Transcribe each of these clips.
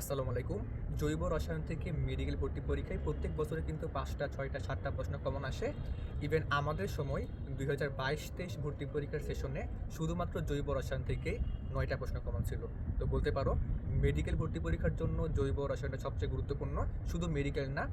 আসসালামু আলাইকুম। জৈব রসায়ন থেকে মেডিকেল ভর্তি পরীক্ষায় প্রত্যেক বছরে কিন্তু পাঁচটা, ছয়টা, সাতটা প্রশ্ন কমন আসে। ইভেন আমাদের সময় দুই হাজার বাইশ তেইশ ভর্তি পরীক্ষার সেশনে শুধুমাত্র জৈব রসায়ন থেকে নয়টা প্রশ্ন কমন ছিল। তো বলতে পারো মেডিকেল ভর্তি পরীক্ষার জন্য জৈব রসায়নটা সবচেয়ে গুরুত্বপূর্ণ। শুধু মেডিকেল না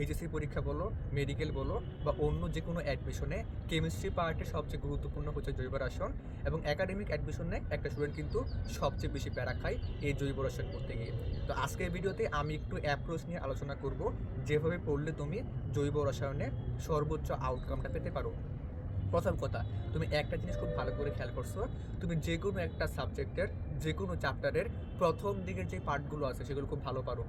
এইচএসসি পরীক্ষা বলো মেডিকেল বলো, বা অন্য যে কোনো অ্যাডমিশনে কেমিস্ট্রি পার্টে সবচেয়ে গুরুত্বপূর্ণ হচ্ছে জৈব রসায়ন এবং একাডেমিক অ্যাডমিশনে একটা স্টুডেন্ট কিন্তু সবচেয়ে বেশি প্যারা খায় এই জৈব রসায়ন পড়তে গিয়ে। তো আজকের ভিডিওতে আমি একটু অ্যাপ্রোচ নিয়ে আলোচনা করব, যেভাবে পড়লে তুমি জৈব রসায়নে সর্বোচ্চ আউটকামটা পেতে পারো। প্রথম কথা, তুমি একটা জিনিস খুব ভালো করে খেয়াল করছ, তুমি যে কোনো একটা সাবজেক্টের যে কোনো চ্যাপ্টারের প্রথম দিকের যে পার্টগুলো আছে সেগুলো খুব ভালো পারো।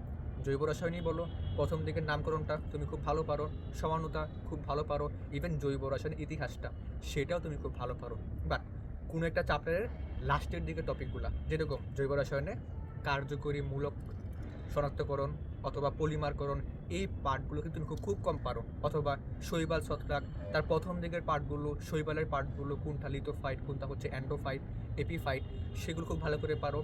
জৈব রসায়নই বলো, প্রথম দিকের নামকরণটা তুমি খুব ভালো পারো সমানতা খুব ভালো পারো ইভেন জৈব রসায়নের ইতিহাসটা সেটাও তুমি খুব ভালো পারো। বাট কোনো একটা চ্যাপ্টারের লাস্টের দিকের টপিকগুলো যেরকম জৈব রসায়নে কার্যকরী মূলক শনাক্তকরণ অথবা পলিমারকরণ এই পার্টগুলো কিন্তু তুমি খুব খুব কম পারো। অথবা শৈবাল ছত্রাক, তার প্রথম দিকের পার্টগুলো শৈবালের পার্টগুলো কোনটা লিথোফাইট কোনটা হচ্ছে অ্যান্ডোফাইট এপিফাইট সেগুলো খুব ভালো করে পারো।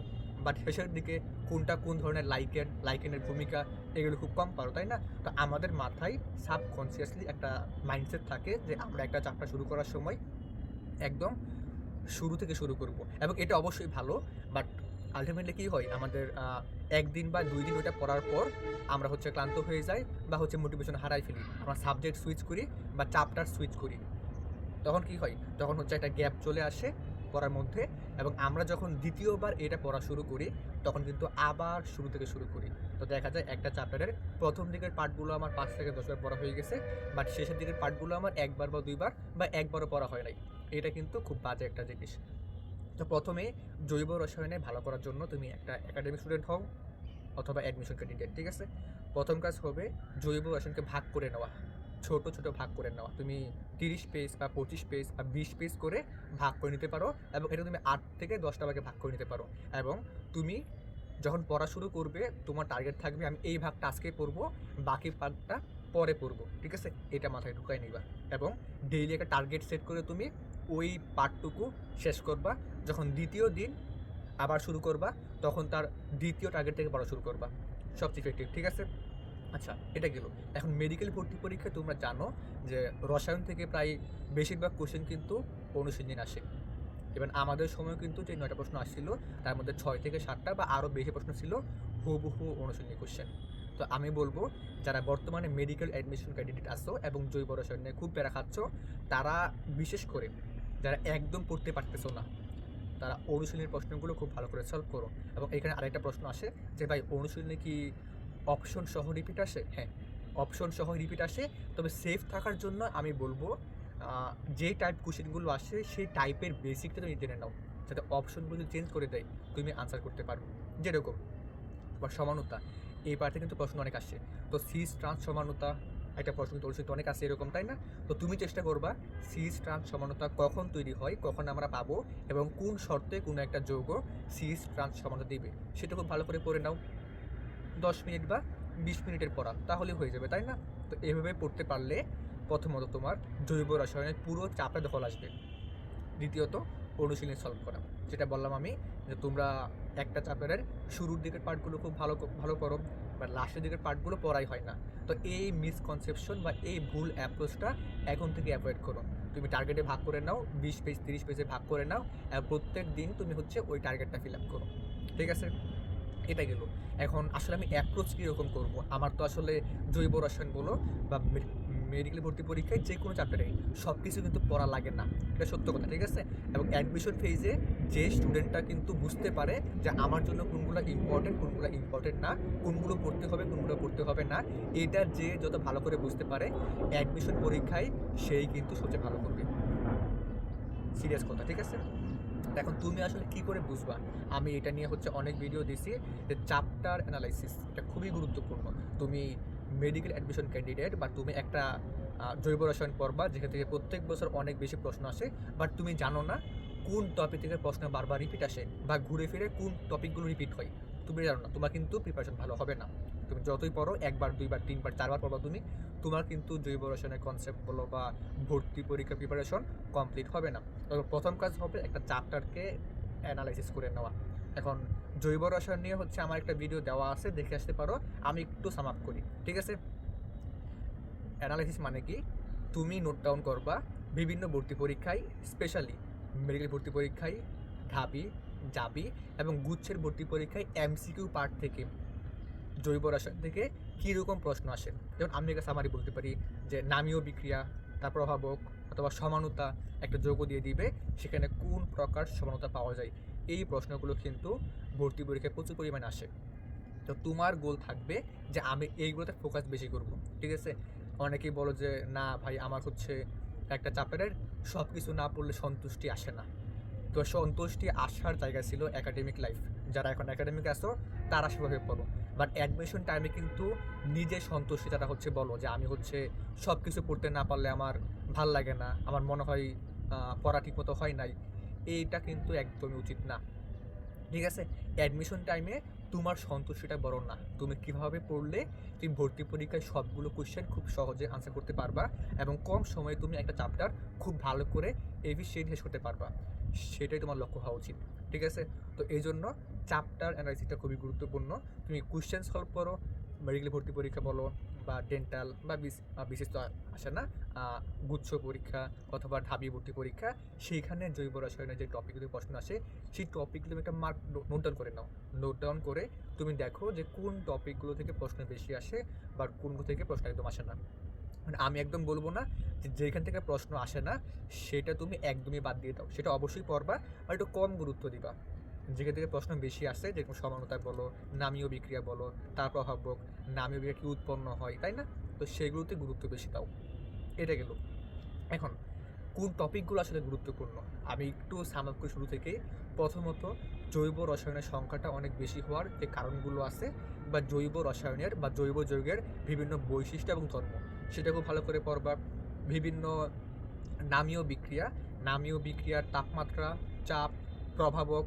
বাট শেষের দিকে কোনটা কোন ধরনের লাইকেন লাইকেনের ভূমিকা, এগুলো খুব কম পারো, তাই না? তো আমাদের মাথায় সাবকনসিয়াসলি একটা মাইন্ডসেট থাকে যে আমরা একটা চ্যাপ্টার শুরু করার সময় একদম শুরু থেকে শুরু করব। এবং এটা অবশ্যই ভালো বাট আলটিমেটলি কী হয়? আমাদের একদিন বা দুই দিন ওইটা পড়ার পর আমরা হচ্ছে ক্লান্ত হয়ে যাই বা হচ্ছে মোটিভেশন হারাই ফেলি। আমরা সাবজেক্ট সুইচ করি বা চ্যাপ্টার সুইচ করি। তখন কি হয়? তখন হচ্ছে একটা গ্যাপ চলে আসে পড়ার মধ্যে এবং আমরা যখন দ্বিতীয়বার এটা পড়া শুরু করি, তখন কিন্তু আবার শুরু থেকে শুরু করি। তো দেখা যায় একটা চ্যাপ্টারের প্রথম দিকের পার্টগুলো আমার পাঁচ থেকে দশবার পড়া হয়ে গেছে বাট শেষের দিকের পার্টগুলো আমার একবার বা দুইবার বা একবারও পড়া হয় নাই। এটা কিন্তু খুব বাজে একটা জিনিস। তো প্রথমে জৈব রসায়নে ভালো করার জন্য তুমি একটা একাডেমিক স্টুডেন্ট হও অথবা অ্যাডমিশন ক্যান্ডিডেট ঠিক আছে? প্রথম কাজ হবে জৈব রসায়নকে ভাগ করে নেওয়া। ছোট ছোট ভাগ করে নেওয়া তুমি তিরিশ পেজ বা পঁচিশ পেজ বা বিশ পেজ করে ভাগ করে নিতে পারো এবং এটা তুমি আট থেকে দশটা ভাগে ভাগ করে নিতে পারো। এবং তুমি যখন পড়া শুরু করবে, তোমার টার্গেট থাকবে, আমি এই ভাগটা আজকে পড়ব, বাকি পার্টটা পরে পড়ব। ঠিক আছে? এটা মাথায় ঢুকাই নিবা। এবং ডেইলি একটা টার্গেট সেট করে তুমি ওই পার্টটুকু শেষ করবা। যখন দ্বিতীয় দিন আবার শুরু করবা, তখন তার দ্বিতীয় টার্গেট থেকে পড়া শুরু করবা। সবচেয়ে ইফেক্টিভ ঠিক আছে? আচ্ছা এটা গেল। এখন মেডিকেল ভর্তি পরীক্ষা তোমরা জানো যে রসায়ন থেকে প্রায় বেশিরভাগ কোশ্চেন কিন্তু অনুসন্ধান আসে। এবার আমাদের সময় কিন্তু যে নয়টা প্রশ্ন আসছিল, তার মধ্যে ছয় থেকে সাতটা বা আরও বেশি প্রশ্ন ছিল হুবহু অনুসন্ধানী কোশ্চেন তো আমি বলব, যারা বর্তমানে মেডিকেল অ্যাডমিশন ক্যান্ডিডেট আসছো এবং জৈব রসায়ন নিয়ে খুব প্যারা খাচ্ছ, তারা বিশেষ করে যারা একদম পড়তে পারতেছো না, তারা অনুশীলনের প্রশ্নগুলো খুব ভালো করে সলভ করো। এবং এখানে আরেকটা প্রশ্ন আসে যে, ভাই, অনুশীলনে কি অপশন সহ রিপিট আসে? হ্যাঁ অপশন সহ রিপিট আসে। তবে সেফ থাকার জন্য আমি বলব যে টাইপ কোশ্চেনগুলো আসে, সেই টাইপের বেসিকটা তুমি জেনে নাও। যাতে অপশনগুলো চেঞ্জ করে দেয়, তুমি আনসার করতে পারো। যেরকম বা সমানতা। এই পার্টে কিন্তু প্রশ্ন অনেক আসে। তো সিস ট্রান্স সমানতা, একটা প্রশ্ন অনুষ্ঠিত অনেক আছে এরকম, তাই না? তো তুমি চেষ্টা করবা সিস ট্রান্স সমানতা কখন তৈরি হয়, কখন আমরা পাবো, এবং কোন শর্তে কোনো একটা যৌগ সিস ট্রান্স সমানতা দিবে। সেটা খুব ভালো করে পড়ে নাও। দশ মিনিট বা বিশ মিনিটের পড়া তাহলে হয়ে যাবে, তাই না? তো এভাবে পড়তে পারলে প্রথমত তোমার জৈব রসায়নের পুরো চাপে দখল আসবে। দ্বিতীয়ত, অনুশীলনী সলভ করা। যেটা বললাম আমি, যে তোমরা একটা চ্যাপ্টারের শুরুর দিকের পার্টগুলো খুব ভালো ভালো করো, বা লাস্টের দিকের পার্টগুলো পড়াই হয় না। তো এই মিসকনসেপশন বা এই ভুল অ্যাপ্রোচটা এখন থেকে অ্যাভয়েড করো। তুমি টার্গেটে ভাগ করে নাও, বিশ পেজ তিরিশ পেজে ভাগ করে নাও প্রত্যেক দিন তুমি হচ্ছে ওই টার্গেটটা ফিল আপ করো। ঠিক আছে? এটা গেল। এখন আসলে আমি অ্যাপ্রোচ কীরকম করব? আমার তো আসলে জৈব রসায়ন বলো বা মেডিকেল ভর্তি পরীক্ষায় যে কোনো চ্যাপ্টারে সব কিছু কিন্তু পড়া লাগে না। এটা সত্য কথা, ঠিক আছে? এবং অ্যাডমিশন ফেজে যে স্টুডেন্টটা কিন্তু বুঝতে পারে যে আমার জন্য কোনগুলো ইম্পর্টেন্ট কোনগুলো ইম্পর্টেন্ট না। কোনগুলো পড়তে হবে, কোনগুলো পড়তে হবে না। এটা যে যত ভালো করে বুঝতে পারে অ্যাডমিশন পরীক্ষায় সেই কিন্তু সবচেয়ে ভালো করবে। সিরিয়াস কথা, ঠিক আছে? এখন তুমি আসলে কি করে বুঝবা? আমি এটা নিয়ে হচ্ছে অনেক ভিডিও দিছি যে চ্যাপ্টার অ্যানালাইসিস এটা খুবই গুরুত্বপূর্ণ। তুমি মেডিকেল অ্যাডমিশন ক্যান্ডিডেট বা তুমি একটা জৈব রসায়ন পড়বা, যেখান থেকে প্রত্যেক বছর অনেক বেশি প্রশ্ন আসে বাট তুমি জানো না কোন টপিক থেকে প্রশ্ন বারবার রিপিট আসে বা ঘুরে ফিরে কোন টপিকগুলো রিপিট হয়। তুমি জানো না, তোমার কিন্তু প্রিপারেশন ভালো হবে না। তুমি যতই পড়ো, একবার, দুইবার, তিনবার, চারবার পড়বা তুমি, তোমার কিন্তু জৈব রসায়নের কনসেপ্ট বলো বা ভর্তি পরীক্ষা প্রিপারেশন কমপ্লিট হবে না। তবে প্রথম কাজ হবে একটা চ্যাপ্টারকে অ্যানালাইসিস করে নেওয়া। এখন, জৈব রসায়ন নিয়ে হচ্ছে আমার একটা ভিডিও দেওয়া আছে, দেখে আসতে পারো, আমি একটু সাম আপ করি, ঠিক আছে? অ্যানালাইসিস মানে কি? তুমি নোট ডাউন করবা, বিভিন্ন ভর্তি পরীক্ষায় স্পেশালি মেডিকেল ভর্তি পরীক্ষায় ঢাবি জাবি এবং গুচ্ছের ভর্তি পরীক্ষায় এমসিকিউ পার্ট থেকে জৈব রসায়ন থেকে কীরকম প্রশ্ন আসে? যেমন আমি একটা সামারি বলতে পারি যে নামীয় বিক্রিয়া তার প্রভাবক অথবা সমানতা একটা যোগ দিয়ে দিবে, সেখানে কোন প্রকার সমানতা পাওয়া যায়? এই প্রশ্নগুলো কিন্তু ভর্তি পরীক্ষায় প্রচুর পরিমাণে আসে। তো তোমার গোল থাকবে যে আমি এইগুলোতে ফোকাস বেশি করব, ঠিক আছে? অনেকেই বলো যে, না ভাই, আমার হচ্ছে একটা চ্যাপ্টারের সব কিছু না পড়লে সন্তুষ্টি আসে না। তো সন্তুষ্টি আসার জায়গা ছিল একাডেমিক লাইফ যারা এখন একাডেমিক আসো তারা সেভাবে পড়ো বাট অ্যাডমিশন টাইমে কিন্তু নিজের সন্তুষ্টি তারা হচ্ছে বলো যে আমি হচ্ছে সব কিছু পড়তে না পারলে আমার ভালো লাগে না, আমার মনে হয় পড়া ঠিকমতো হয় নাই। এইটা কিন্তু একদমই উচিত না। ঠিক আছে? অ্যাডমিশন টাইমে তোমার সন্তুষ্টিটা বড় না। তুমি কীভাবে পড়লে, তুমি ভর্তি পরীক্ষায় সবগুলো কোয়েশ্চেন খুব সহজে আনসার করতে পারবা এবং কম সময়ে তুমি একটা চ্যাপ্টার খুব ভালো করে এফিসিয়েন্ট শেষ করতে পারবা। সেটাই তোমার লক্ষ্য হওয়া উচিত, ঠিক আছে? তো এই জন্য চ্যাপ্টার অ্যানালাইসিসটা খুবই গুরুত্বপূর্ণ। তুমি কোশ্চেন সলভ করো মেডিকেল ভর্তি পরীক্ষা বলো, বা ডেন্টাল বা বিশেষ তো আসে না গুচ্ছ পরীক্ষা অথবা ঢাবি ভর্তি পরীক্ষা, সেইখানে জৈব রসায়নের যে টপিকগুলো প্রশ্ন আসে, সেই টপিকগুলো একটা মার্ক নোট ডাউন করে নাও। নোট ডাউন করে তুমি দেখো যে কোন টপিকগুলো থেকে প্রশ্ন বেশি আসে, বা কোনগুলো থেকে প্রশ্ন একদম আসে না। মানে আমি একদম বলব না যে যেখান থেকে প্রশ্ন আসে না, সেটা তুমি একদমই বাদ দিয়ে দাও। সেটা অবশ্যই পড়বা আর একটু কম গুরুত্ব দিবা। যেখান থেকে প্রশ্ন বেশি আসে, যেরকম সমানতা বলো, নামীয় বিক্রিয়া বলো, তার প্রভাব হোক, নামীয় বিক্রিয়া কী উৎপন্ন হয়, তাই না? তো সেগুলোতে গুরুত্ব বেশি দাও। এটা গেল। এখন, কোন টপিকগুলো আসলে গুরুত্বপূর্ণ? আমি একটু করে শুরু থেকে প্রথমত, জৈব রসায়নের সংখ্যাটা অনেক বেশি হওয়ার যে কারণগুলো আছে বা জৈব রসায়নের বা জৈব যৌগের বিভিন্ন বৈশিষ্ট্য এবং ধর্ম। সেটা খুব ভালো করে পড়বা বিভিন্ন নামীয় বিক্রিয়া, নামীয় বিক্রিয়ার তাপমাত্রা, চাপ, প্রভাবক,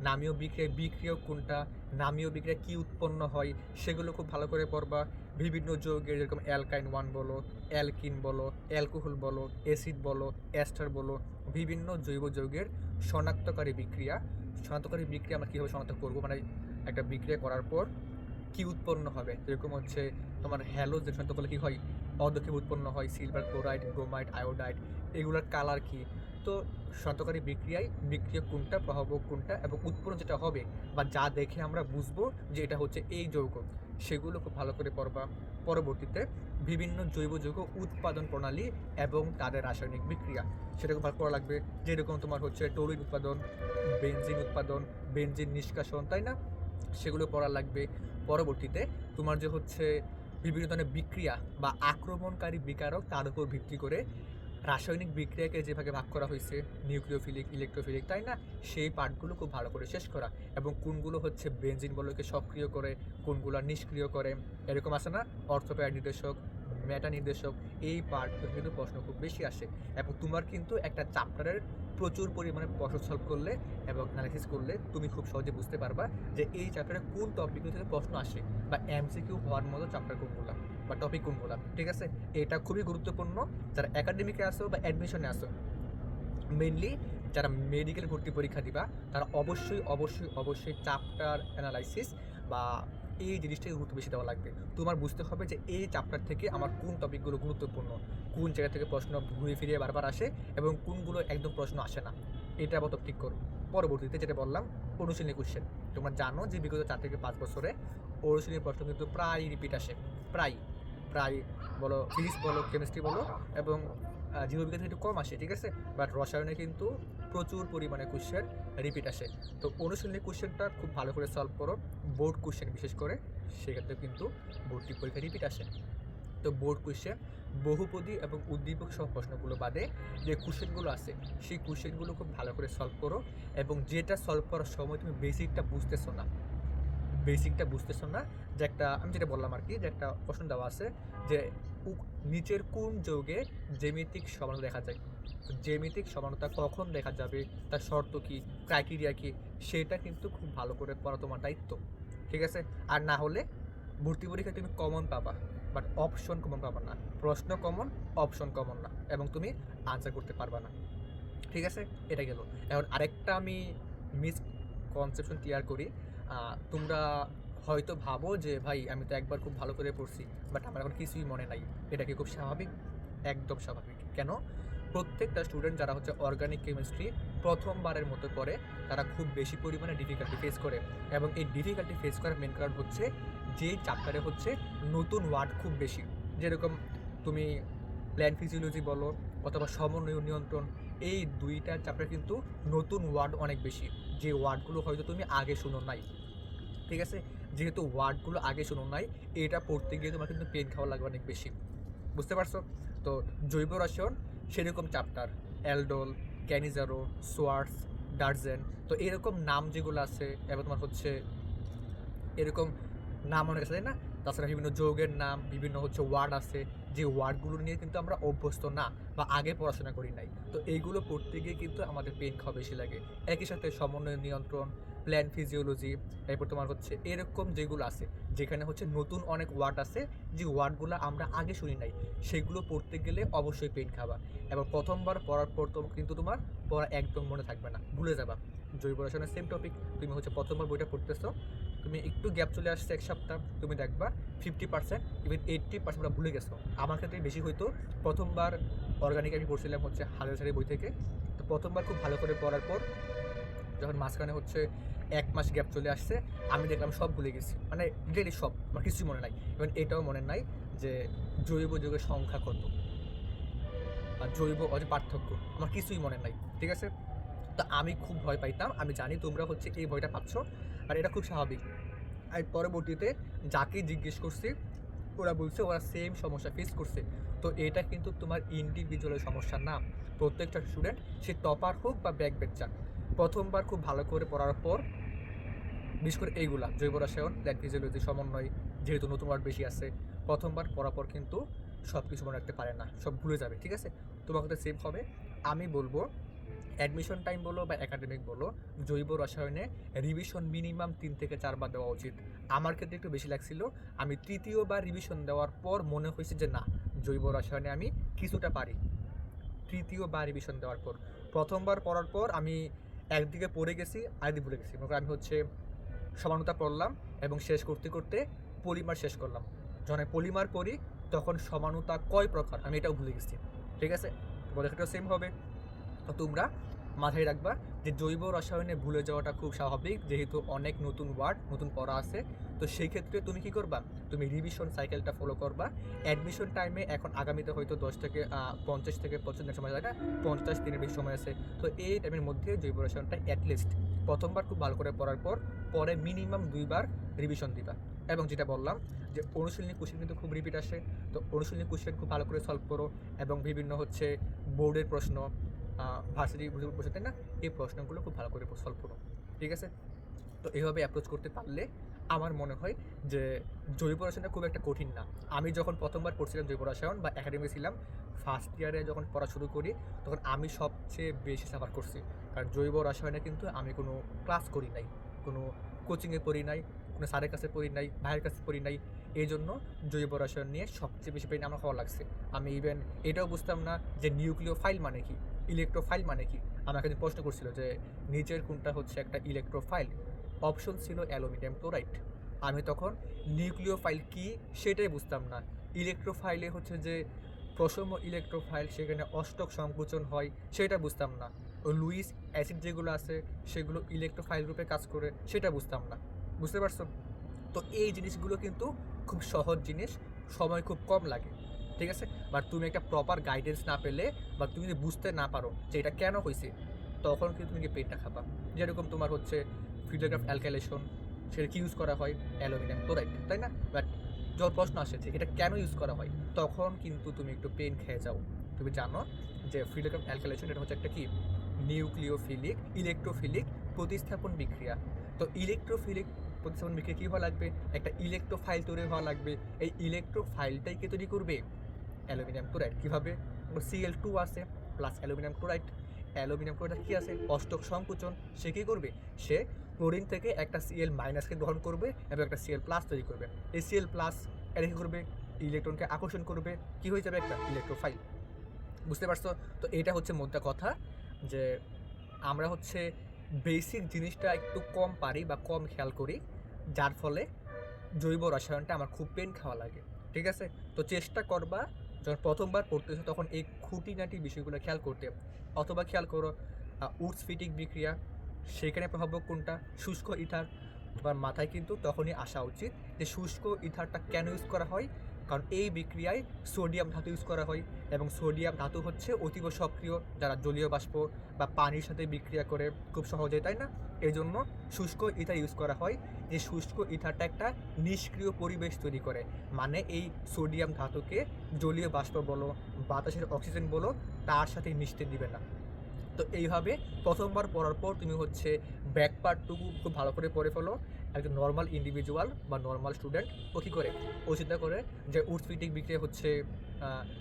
নামীয় বিক্রিয়া, বিক্রিয়ক কোনটা, নামীয় বিক্রিয়া কী উৎপন্ন হয়, সেগুলো খুব ভালো করে পড়বা বিভিন্ন যৌগের যেরকম অ্যালকাইন ওয়ান বলো, অ্যালকিন বলো, অ্যালকোহল বলো, অ্যাসিড বলো অ্যাস্টার বলো, বিভিন্ন জৈব যৌগের শনাক্তকারী বিক্রিয়া। শনাক্তকারী বিক্রিয়া আমরা কীভাবে শনাক্ত করব? মানে একটা বিক্রিয়া করার পর কি উৎপন্ন হবে? যেরকম হচ্ছে তোমার হ্যালো যে শনাক্ত করলে কী হয়? অদক্ষেপ উৎপন্ন হয় সিলভার ক্লোরাইড ব্রোমাইড আয়োডাইড এগুলোর কালার কী? তো শনাক্তকারী বিক্রিয়ায় বিক্রিয়া কোনটা প্রভাবক কোনটা এবং উৎপন্ন যেটা হবে বা যা দেখে আমরা বুঝব যে এটা হচ্ছে এই যৌগ, সেগুলো খুব ভালো করে পড়বা। পরবর্তীতে বিভিন্ন জৈব যৌগ উৎপাদন প্রণালী এবং তাদের রাসায়নিক বিক্রিয়া, সেটা খুব ভালো করা লাগবে। যেরকম তোমার হচ্ছে টরিন উৎপাদন বেনজিন উৎপাদন বেনজিন নিষ্কাশন, তাই না? সেগুলো পড়া লাগবে। পরবর্তীতে তোমার যে হচ্ছে বিভিন্ন ধরনের বিক্রিয়া বা আক্রমণকারী বিকারক তার উপর ভিত্তি করে রাসায়নিক বিক্রিয়াকে যেভাবে ভাগ করা হয়েছে, নিউক্লিওফিলিক, ইলেকট্রোফিলিক, তাই না? সেই পার্টগুলো খুব ভালো করে শেষ করা। এবং কোনগুলো হচ্ছে বেঞ্জিন বলকে সক্রিয় করে, কোনগুলো নিষ্ক্রিয় করে, এরকম আছে না? অর্থোপেয়ার নির্দেশক মেটা নির্দেশক এই পার্টগুলো কিন্তু প্রশ্ন খুব বেশি আসে এবং তোমার কিন্তু একটা চ্যাপ্টারের প্রচুর পরিমাণে প্রশ্ন সলভ করলে এবং অ্যানালিসিস করলে তুমি খুব সহজে বুঝতে পারবা যে এই চ্যাপ্টারে কোন টপিকগুলো থেকে প্রশ্ন আসে বা এমসিকিউ হওয়ার মতো চ্যাপ্টার কোনগুলো বা টপিক কোনগুলো, ঠিক আছে? এটা খুবই গুরুত্বপূর্ণ। যারা একাডেমিকে আসো বা অ্যাডমিশনে আসো মেনলি যারা মেডিকেল ভর্তি পরীক্ষা দিবা, তারা অবশ্যই অবশ্যই অবশ্যই চ্যাপ্টার অ্যানালাইসিস বা এই জিনিসটাকে গুরুত্ব বেশি দেওয়া লাগবে। তোমার বুঝতে হবে যে এই চ্যাপ্টার থেকে আমার কোন টপিকগুলো গুরুত্বপূর্ণ, কোন জায়গা থেকে প্রশ্ন ঘুরে ফিরিয়ে বারবার আসে এবং কোনগুলো একদম প্রশ্ন আসে না। এটা আবার ঠিক করো। পরবর্তীতে যেটা বললাম, অনুশীলনী কোশ্চেন তোমরা জানো যে বিগত চার থেকে পাঁচ বছরে অনুশীলনী প্রশ্ন কিন্তু প্রায় রিপিট আসে। প্রায় প্রায় বলো ফিজিক্স বলো কেমিস্ট্রি বলো এবং জীববিজ্ঞান একটু কম আসে, ঠিক আছে? বাট রসায়নে কিন্তু প্রচুর পরিমাণে কোশ্চেন রিপিট আসে। তো অনুশীলনী কোশ্চেনটা খুব ভালো করে সলভ করো। বোর্ড কোশ্চেন বিশেষ করে, সেক্ষেত্রে কিন্তু বোর্ডটি পরীক্ষা রিপিট আসে। তো বোর্ড কোশ্চেন বহুপদী এবং উদ্দীপক সহ প্রশ্নগুলো বাদে যে কোশ্চেনগুলো আছে, সেই কোশ্চেনগুলো খুব ভালো করে সলভ করো এবং যেটা সলভ করার সময় তুমি বেসিকটা বুঝতেছো না বেসিকটা বুঝতেছো না, যে একটা, আমি যেটা বললাম আর কি, যে একটা প্রশ্ন দেওয়া আছে যে নিচের কোন যোগে জ্যামিতিক সমানতা দেখা যায়? তো জ্যামিতিক সমানতা কখন দেখা যাবে? তার শর্ত কি? ক্রাইটেরিয়া কি? সেটা কিন্তু খুব ভালো করে পড়া তোমার দায়িত্ব, ঠিক আছে? আর না হলে ভর্তি পরীক্ষায় তুমি কমন পাবা বাট অপশন কমন পাবা না। প্রশ্ন কমন অপশন কমন না, এবং তুমি আনসার করতে পারবা না, ঠিক আছে? এটা গেল। এখন আরেকটা আমি মিস কনসেপশন ক্লিয়ার করি তোমরা হয়তো ভাবো যে, ভাই, আমি তো একবার খুব ভালো করে পড়ছি বাট আমার এখন কিছুই মনে নাই। এটা কি খুব স্বাভাবিক, একদম স্বাভাবিক। কেন? প্রত্যেকটা স্টুডেন্ট যারা হচ্ছে অর্গানিক কেমিস্ট্রি প্রথমবারের মতো করে, তারা খুব বেশি পরিমাণে ডিফিকাল্টি ফেস করে এবং এই ডিফিকাল্টি ফেস করার মেন কারণ হচ্ছে, যেই চ্যাপ্টারে হচ্ছে নতুন ওয়ার্ড খুব বেশি। যেরকম তুমি প্ল্যান ফিজিওলজি বলো অথবা সমন্বয় নিয়ন্ত্রণ, এই দুইটা চ্যাপ্টার কিন্তু নতুন ওয়ার্ড অনেক বেশি। যে ওয়ার্ডগুলো হয়তো তুমি আগে শুনো নাই। ঠিক আছে? যেহেতু ওয়ার্ডগুলো আগে শুনো নাই, এটা পড়তে গিয়ে তোমার কিন্তু পেন খাওয়া লাগবে অনেক বেশি। বুঝতে পারছ? তো জৈব রসায়ন, সেরকম chapter aldol Cannizzaro Swarts Darzens তো এরকম নাম যেগুলো আছে এবং তোমার হচ্ছে এরকম নাম অনেক আছে, তাই না? তাছাড়া বিভিন্ন যৌগের নাম, বিভিন্ন হচ্ছে ওয়ার্ড আছে, যে ওয়ার্ডগুলো নিয়ে কিন্তু আমরা অভ্যস্ত না বা আগে পড়াশোনা করি নাই। তো এইগুলো পড়তে গিয়ে কিন্তু আমাদের পেন খাওয়া বেশি লাগে। একই সাথে সমন্বয় নিয়ন্ত্রণ প্ল্যান ফিজিওলজি, এরপর তোমার হচ্ছে এরকম যেগুলো আছে, যেখানে হচ্ছে নতুন অনেক ওয়ার্ড আছে, যে ওয়ার্ডগুলো আমরা আগে শুনি নাই, সেগুলো পড়তে গেলে অবশ্যই পেন খাবা। এবং প্রথমবার পড়ার পর তো কিন্তু তোমার পড়া একদম মনে থাকবে না, ভুলে যাবা। জৈব রসায়নের সেম টপিক তুমি হচ্ছে প্রথমবার বইটা পড়তেছো, তুমি একটু গ্যাপ চলে আসছে এক সপ্তাহ, তুমি দেখবা fifty percent even eighty percent আমরা ভুলে গেছো। আমার ক্ষেত্রে বেশি হয়তো প্রথমবার অর্গানিক আমি পড়ছিলাম হচ্ছে হাজার সারি বই থেকে। তো প্রথমবার খুব ভালো করে পড়ার পর যখন মাঝখানে হচ্ছে এক মাস গ্যাপ চলে আসছে, আমি দেখলাম সব ভুলে গেছি। মানে রিলেলি সব, আমার কিছুই মনে নাই। এবং এটাও মনে নাই যে জৈব যুগের সংখ্যা কত। আর জৈব অজ পার্থক্য, আমার কিছুই মনে নাই, ঠিক আছে? তো আমি খুব ভয় পাইতাম, আমি জানি তোমরা হচ্ছে এই ভয়টা পাচ্ছ, আর এটা খুব স্বাভাবিক। আর পরবর্তীতে যাকে জিজ্ঞেস করছি, ওরা বলছে ওরা সেম সমস্যা ফেস করছে। তো এটা কিন্তু তোমার ইন্ডিভিজুয়ালের সমস্যা না। প্রত্যেকটা স্টুডেন্ট সে টপার হোক বা ব্যাক বেঞ্চার প্রথমবার খুব ভালো করে পড়ার পর, বিশেষ করে এইগুলা, জৈব রসায়ন ল্যান্ড ফিজিওলজি সমন্বয় যেহেতু নতুন ওয়ার্ড বেশি আছে, প্রথমবার পড়ার পর কিন্তু সব কিছু মনে রাখতে পারে না, সব ভুলে যাবে, ঠিক আছে? তোমার কথা সেভ হবে। আমি বলব অ্যাডমিশন টাইম বলো বা একাডেমিক বলো, জৈব রসায়নে রিভিশন মিনিমাম তিন থেকে চারবার দেওয়া উচিত। আমার ক্ষেত্রে একটু বেশি লাগছিল, আমি তৃতীয়বার রিভিশন দেওয়ার পর মনে হয়েছে যে না, জৈব রসায়নে আমি কিছুটা পারি। তৃতীয়বার রিভিশন দেওয়ার পর, প্রথমবার পড়ার পর আমি একদিকে পড়ে গেছি, আরেকদিকে পড়ে গেছি। আমি হচ্ছে সমানতা পড়লাম এবং শেষ করতে করতে পলিমার শেষ করলাম। যখন পলিমার করি তখন সমানতা কয় প্রকার, আমি এটাও ভুলে গেছি। ঠিক আছে? পরীক্ষাটা সেম হবে। তো তোমরা মাথায় রাখবা যে জৈব রসায়নে ভুলে যাওয়াটা খুব স্বাভাবিক, যেহেতু অনেক নতুন ওয়ার্ড নতুন পড়া আছে। তো সেই ক্ষেত্রে তুমি কি করবা? তুমি রিভিশন সাইকেলটা ফলো করবা। অ্যাডমিশন টাইমে এখন আগামীতে হয়তো দশ থেকে পঞ্চাশ থেকে পঞ্চাশ সময় লাগে, পঞ্চাশ দিনের বেশি সময় আছে। তো এই টাইমের মধ্যে জৈব রসায়নটা অ্যাটলিস্ট প্রথমবার খুব ভালো করে পড়ার পর, পরে মিনিমাম দুইবার রিভিশন দিবা। এবং যেটা বললাম যে অনুশীলনী কোশ্চেন কিন্তু খুব রিপিট আসে। তো অনুশীলনী কোশ্চেন খুব ভালো করে সলভ করো এবং বিভিন্ন হচ্ছে বোর্ডের প্রশ্ন ভার্সিটি প্রশ্ন, তাই না? এই প্রশ্নগুলো খুব ভালো করে সলভ করো। ঠিক আছে? তো এইভাবে অ্যাপ্রোচ করতে পারলে আমার মনে হয় যে জৈব রসায়নটা খুব একটা কঠিন না। আমি যখন প্রথমবার পড়ছিলাম জৈব রসায়ন বা একাডেমি ছিলাম ফার্স্ট ইয়ারে যখন পড়া শুরু করি, তখন আমি সবচেয়ে বেশি সাফার করছি। কারণ জৈব রসায়নে কিন্তু আমি কোনো ক্লাস করি নাই, কোনো কোচিংয়ে পড়ি নাই, কোনো স্যারের কাছে পড়ি নাই, ভাইয়ের কাছে পড়ি নাই। এই জন্য জৈব রসায়ন নিয়ে সবচেয়ে বেশি পেন আমার হওয়া লাগছে। আমি ইভেন এটাও বুঝতাম না যে নিউক্লিও ফাইল মানে কি ইলেকট্রোফাইল মানে কি। আমাকে প্রশ্ন করছিল যে, নিচের কোনটা হচ্ছে একটা ইলেকট্রোফাইল অপশন ছিল অ্যালুমিনিয়াম ক্লোরাইড। আমি তখন নিউক্লিও ফাইল কি সেটাই বুঝতাম না। ইলেকট্রোফাইলে হচ্ছে যে প্রসম ইলেকট্রোফাইল সেখানে অষ্টক সংকোচন হয় সেটা বুঝতাম না। লুইস অ্যাসিড যেগুলো আছে সেগুলো ইলেকট্রোফাইল রূপে কাজ করে সেটা বুঝতাম না। বুঝতে পারছ? তো এই জিনিসগুলো কিন্তু খুব সহজ জিনিস, সময় খুব কম লাগে। ঠিক আছে? বাট তুমি একটা প্রপার গাইডেন্স না পেলে বা তুমি যদি বুঝতে না পারো যে এটা কেন হয়েছে তখন কিন্তু তুমি পেটটা খাবা। যেরকম তোমার হচ্ছে ফিলোগ্রাফ অ্যালকাইলেশন সেটা কি ইউজ করা হয়? অ্যালুমিনিয়াম ক্লোরাইড, তাই না? বাট যখন প্রশ্ন আসে যে এটা কেন ইউজ করা হয়? তখন কিন্তু তুমি একটু পেন খেয়ে যাও। তুমি জানো যে ফিলোগ্রাফ অ্যালকাইলেশন এটা হচ্ছে একটা কি? নিউক্লিওফিলিক, ইলেকট্রোফিলিক প্রতিস্থাপন বিক্রিয়া। তো ইলেকট্রোফিলিক প্রতিস্থাপন বিক্রিয়া কী হওয়া লাগবে? একটা ইলেকট্রোফাইল তৈরি হওয়া লাগবে। এই ইলেকট্রোফাইলটাই কে তৈরি করবে? Aluminium chloride. কীভাবে? সিএল টু আছে plus aluminium chloride. Aluminium chloride কী আছে? অষ্টক সংকোচন। সে কী করবে? সে ক্লোরিন থেকে একটা সিএল মাইনাসকে গ্রহণ করবে এবং একটা সিএল প্লাস তৈরি করবে। এই সিএল প্লাস এটা কী করবে? ইলেকট্রনকে আকর্ষণ করবে। কী হয়ে যাবে একটা? ইলেকট্রোফাইল বুঝতে পারছ? তো এটা হচ্ছে মোদ্দা কথা যে আমরা হচ্ছে বেসিক জিনিসটা একটু কম পারি বা কম খেয়াল করি, যার ফলে জৈব রসায়নটা আমার খুব পেন খাওয়া লাগে। ঠিক আছে? তো চেষ্টা করবা, যখন প্রথমবার পড়তেছো তখন এই খুঁটিনাটি বিষয়গুলো খেয়াল করতে। অথবা খেয়াল করো উডস ফিটিক বিক্রিয়া সেখানে প্রভাবক কোনটা? শুষ্ক ইথার। তোমার মাথায় কিন্তু তখনই আসা উচিত যে শুষ্ক ইথারটা কেন ইউজ করা হয়? কারণ এই বিক্রিয়ায় সোডিয়াম ধাতু ইউজ করা হয় এবং সোডিয়াম ধাতু হচ্ছে অতীব সক্রিয় যারা জলীয় বাষ্প বা পানির সাথে বিক্রিয়া করে খুব সহজে তাই না? এই জন্য শুষ্ক ইথার ইউজ করা হয়। যে শুষ্ক ইথারটা একটা নিষ্ক্রিয় পরিবেশ তৈরি করে। মানে এই সোডিয়াম ধাতুকে জলীয় বাষ্প বলো, বাতাসের অক্সিজেন বলো, তার সাথে মিশতে দিবে না। তো এইভাবে প্রথমবার পড়ার পর তুমি হচ্ছে ব্যাক পার্টটুকু খুব ভালো করে পড়ে ফেলো। একজন নর্মাল ইন্ডিভিজুয়াল বা নর্মাল স্টুডেন্ট ও কী করে? ও চিন্তা করে যে উডসফিটিক বিক্রিয়া হচ্ছে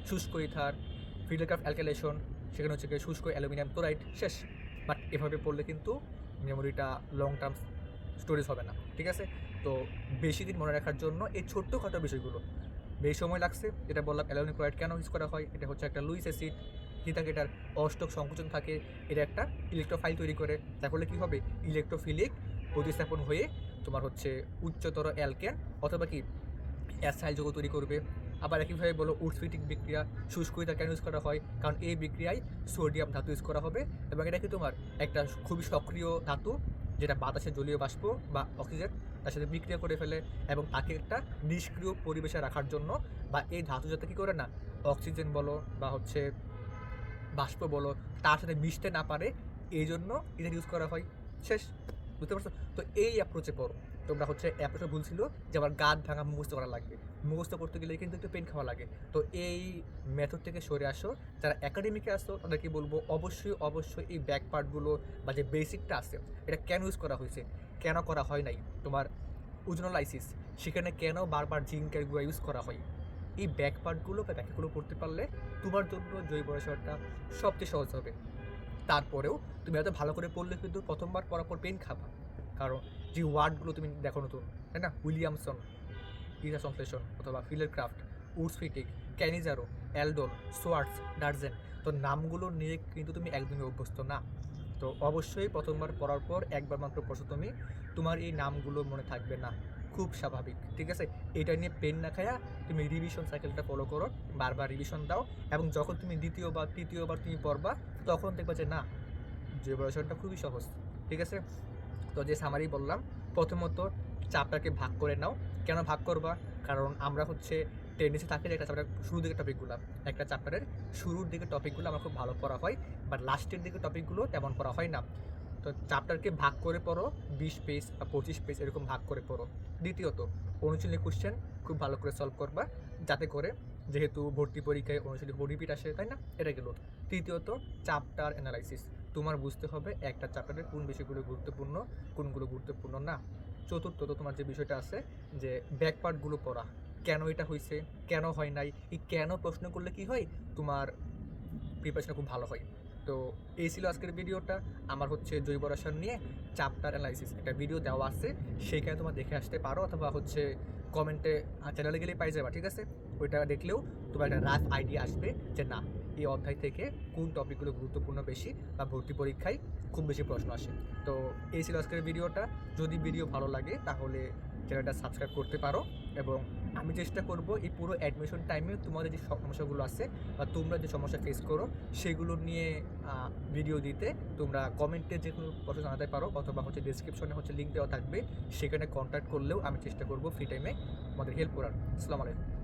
শুষ্ক ইথার ফিল্ডক্রাফ অ্যালকালেশন সেখানে হচ্ছে শুষ্ক অ্যালুমিনিয়াম ক্লোরাইড, শেষ। বাট এভাবে পড়লে কিন্তু মেমোরিটা লং টার্ম স্টোরেজ হবে না, ঠিক আছে? তো বেশি দিন মনে রাখার জন্য এই ছোট্টখাটো বিষয়গুলো। বেশি সময় লাগছে এটা বললাম অ্যালুমিনিয়াম ক্লোরাইড কেন ইউজ করা হয়? এটা হচ্ছে একটা লুইস অ্যাসিড। কি থাকে এটার অষ্টক সংকোচন থাকে এটা একটা ইলেকট্রোফাইল তৈরি করে। তার ফলে কী হবে? ইলেকট্রোফিলিক প্রতিস্থাপন হয়ে তোমার হচ্ছে উচ্চতর অ্যালকেন অথবা কি অ্যাসাইল যৌগ তৈরি করবে। আবার একইভাবে বলো উৎসফিটিক বিক্রিয়া শুষ্কইতা কেন ইউজ করা হয়? কারণ এই বিক্রিয়ায় সোডিয়াম ধাতু ইউজ করা হবে এবং এটা কি তোমার? একটা খুবই সক্রিয় ধাতু যেটা বাতাসে জলীয় বাষ্প বা অক্সিজেন তার সাথে বিক্রিয়া করে ফেলে এবং তাকে একটা নিষ্ক্রিয় পরিবেশে রাখার জন্য বা এই ধাতু যাতে কী করে না? অক্সিজেন বলো বা হচ্ছে বাষ্প বলো, তার সাথে মিশতে না পারে এই জন্য এটা ইউজ করা হয়। শেষ। বুঝতে পারছ? তো এই অ্যাপ্রোচে পড়ো। তোমরা হচ্ছে অ্যাপ্রোচে ভুল ছিল যে আমার গাছ ভাঙা মুখস্থ করা লাগবে। মুখস্থ করতে গেলে কিন্তু একটু পেন খাওয়া লাগে। তো এই মেথড থেকে সরে আসো। যারা একাডেমিকে আসো, তাদেরকে বলব অবশ্যই অবশ্যই এই ব্যাক পার্টগুলো বা যে বেসিকটা আছে, এটা কেন ইউজ করা হয়েছে? কেন করা হয় নাই? তোমার উজনোলাইসিস, সেখানে কেন বারবার জিঙ্কের গুঁড়া ইউজ করা হয়? এই ব্যাক পার্টগুলো বা ব্যাকগুলো পড়তে পারলে তোমার জন্য জৈব রসায়নটা সবচেয়ে সহজ হবে। তারপরেও তুমি এত ভালো করে পড়লে কিন্তু প্রথমবার পর পেন খাবা। কারণ যে ওয়ার্ডগুলো তুমি দেখো নতুন, তাই না? উইলিয়ামসন ইরা সংশ্লেষণ অথবা ফিলের Crafts Wurtz Fittig Cannizzaro, aldol, Swarts, Darzens, তো নামগুলো নিয়ে কিন্তু তুমি একদমই অভ্যস্ত না। তো অবশ্যই প্রথমবার পড়ার পর একবার মাত্র পড়ছো তুমি, তোমার এই নামগুলো মনে থাকবে না। খুব স্বাভাবিক, ঠিক আছে? এটা নিয়ে পেন না খায়া তুমি রিভিশন সাইকেলটা ফলো করো, বারবার রিভিশন দাও এবং যখন তুমি দ্বিতীয়বার, তৃতীয়বার তুমি পড়বা, তখন দেখবা যে, না যে বয়সটা খুবই সহজ ঠিক আছে? তো যে সামারি বললাম, প্রথমত চাপটাকে ভাগ করে নাও। কেন ভাগ করবা? কারণ আমরা হচ্ছে টেনিসে থাকে যে একটা চ্যাপ্টার শুরুর দিকে টপিকগুলো একটা চ্যাপ্টারের শুরুর দিকে টপিকগুলো আমার খুব ভালো পড়া হয় বাট লাস্টের দিকে টপিকগুলো তেমন পড়া হয় না। তো চ্যাপ্টারকে ভাগ করে পড়ো, বিশ পেজ বা পঁচিশ পেজ এরকম ভাগ করে পড়ো। দ্বিতীয়ত, অনুশীলনী কোশ্চেন খুব ভালো করে সলভ করবা, যাতে করে যেহেতু ভর্তি পরীক্ষায় অনুশীলনী রিপিট আসে, তাই না? এটা গেল। তৃতীয়ত চ্যাপ্টার অ্যানালাইসিস তোমার বুঝতে হবে একটা চ্যাপ্টারের কোন বিষয়গুলো গুরুত্বপূর্ণ, কোনগুলো গুরুত্বপূর্ণ না। চতুর্থত, তোমার যে বিষয়টা আছে, যে ব্যাকপার্টগুলো পড়া। কেন এটা হয়েছে কেন হয় নাই? এই কেন প্রশ্ন করলে কি হয়? তোমার প্রিপারেশন খুব ভালো হয়। তো এই ছিল আজকের ভিডিওটা। আমার হচ্ছে জৈব রসায়ন নিয়ে চ্যাপ্টার অ্যানালাইসিস একটা ভিডিও দেওয়া আছে। সেইখানে তোমার দেখে আসতে পারো অথবা হচ্ছে কমেন্টে চ্যানেলে গেলেই পাই যাবা, ঠিক আছে? ওইটা দেখলেও তোমার একটা রাফ আইডিয়া আসবে যে না, এই অধ্যায় থেকে কোন টপিকগুলো গুরুত্বপূর্ণ বেশি বা ভর্তি পরীক্ষায় খুব বেশি প্রশ্ন আসে। তো এই ছিল আজকের ভিডিওটা। যদি ভিডিও ভালো লাগে তাহলে চ্যানেলটা সাবস্ক্রাইব করতে পারো এবং আমি চেষ্টা করব এই পুরো অ্যাডমিশন টাইমে তোমাদের যে সমস্যাগুলো আছে বা তোমরা যে সমস্যা ফেস করো, সেগুলো নিয়ে ভিডিও দিতে তোমরা কমেন্টে যে কোনো কথা জানাতে পারো অথবা হচ্ছে ডিসক্রিপশনে হচ্ছে লিঙ্ক দেওয়া থাকবে, সেখানে কন্ট্যাক্ট করলেও আমি চেষ্টা করব ফ্রি টাইমে আমাদের হেল্প করার। আসসালামু আলাইকুম।